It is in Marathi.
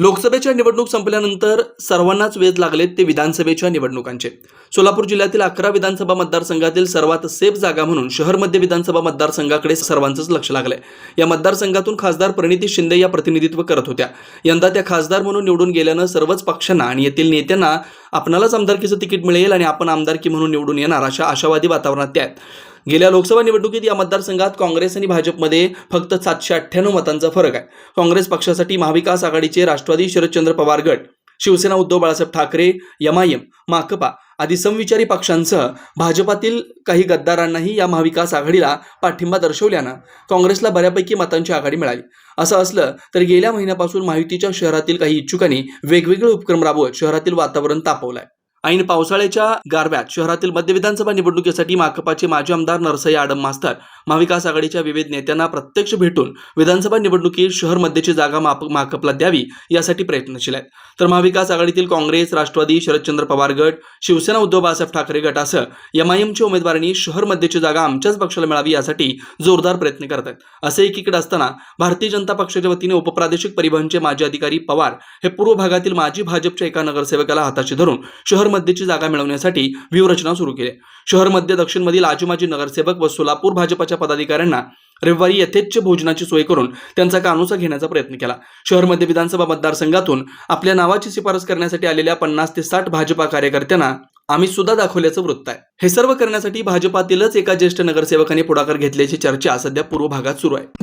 लोकसभेच्या निवडणूक संपल्यानंतर सर्वांनाच वेध लागलेत ते विधानसभेच्या निवडणुकांचे. सोलापूर जिल्ह्यातील अकरा विधानसभा मतदारसंघातील सर्वात सेफ जागा म्हणून शहर मध्य विधानसभा मतदारसंघाकडे सर्वांचंच लक्ष लागलंय. या मतदारसंघातून खासदार प्रणिती शिंदे या प्रतिनिधित्व करत होत्या. यंदा त्या खासदार म्हणून निवडून गेल्यानं सर्वच पक्षांना आणि येथील नेत्यांना आपणालाच आमदारकीचं तिकीट मिळेल आणि आपण आमदारकी म्हणून निवडून येणार अशा आशावादी वातावरणात त्या आहेत. गेल्या लोकसभा निवडणुकीत या मतदारसंघात काँग्रेस आणि भाजपमध्ये फक्त सातशे अठ्ठ्याण्णव मतांचा फरक आहे. काँग्रेस पक्षासाठी महाविकास आघाडीचे राष्ट्रवादी शरदचंद्र पवार गट शिवसेना उद्धव बाळासाहेब ठाकरे यमायम माकपा आदी समविचारी पक्षांसह भाजपातील काही गद्दारांनाही या महाविकास आघाडीला पाठिंबा दर्शवल्यानं काँग्रेसला बऱ्यापैकी मतांची आघाडी मिळाली. असं असलं तर गेल्या महिन्यापासून महायुतीच्या शहरातील काही इच्छुकांनी वेगवेगळे उपक्रम राबवत शहरातील वातावरण तापवलंय. ऐन पावसाळ्याच्या गारव्यात शहरातील मध्य विधानसभा निवडणुकीसाठी माकपाचे माजी आमदार नरसई आडम मास्तर महाविकास आघाडीच्या विविध नेत्यांना प्रत्यक्ष भेटून विधानसभा निवडणुकीत शहर मध्येची जागा माप माकपला द्यावी यासाठी प्रयत्नशील आहेत. तर महाविकास आघाडीतील काँग्रेस राष्ट्रवादी शरदचंद्र पवार गट शिवसेना उद्धव बाळासाहेब ठाकरे गटासह एमआयएमच्या उमेदवारांनी शहर मध्येची जागा आमच्याच पक्षाला मिळावी यासाठी जोरदार प्रयत्न करत आहेत. असे एकीकडे असताना भारतीय जनता पक्षाच्या वतीने उपप्रादेशिक परिवहनचे माजी अधिकारी पवार हे पूर्व भागातील माजी भाजपच्या एका नगरसेवकाला हाताशी धरून शहर मध्येची जागा मिळवण्यासाठी व्यूहरचना सुरू केली. शहर मध्य दक्षिणमधील आजीमाजी नगरसेवक व सोलापूर भाजपाच्या पदाधिकाऱ्यांना रविवारी यथेच्छ भोजनाची सोय करून त्यांचा कानोसा घेण्याचा प्रयत्न केला. शहर मध्य विधानसभा मतदारसंघातून आपल्या नावाची शिफारस करण्यासाठी आलेल्या पन्नास ते साठ भाजपा कार्यकर्त्यांना आम्ही सुद्धा दाखवल्याचं वृत्त आहे. हे सर्व करण्यासाठी भाजपातीलच एका ज्येष्ठ नगरसेवकाने पुढाकार घेतल्याची चर्चा सध्या पूर्व भागात सुरू आहे.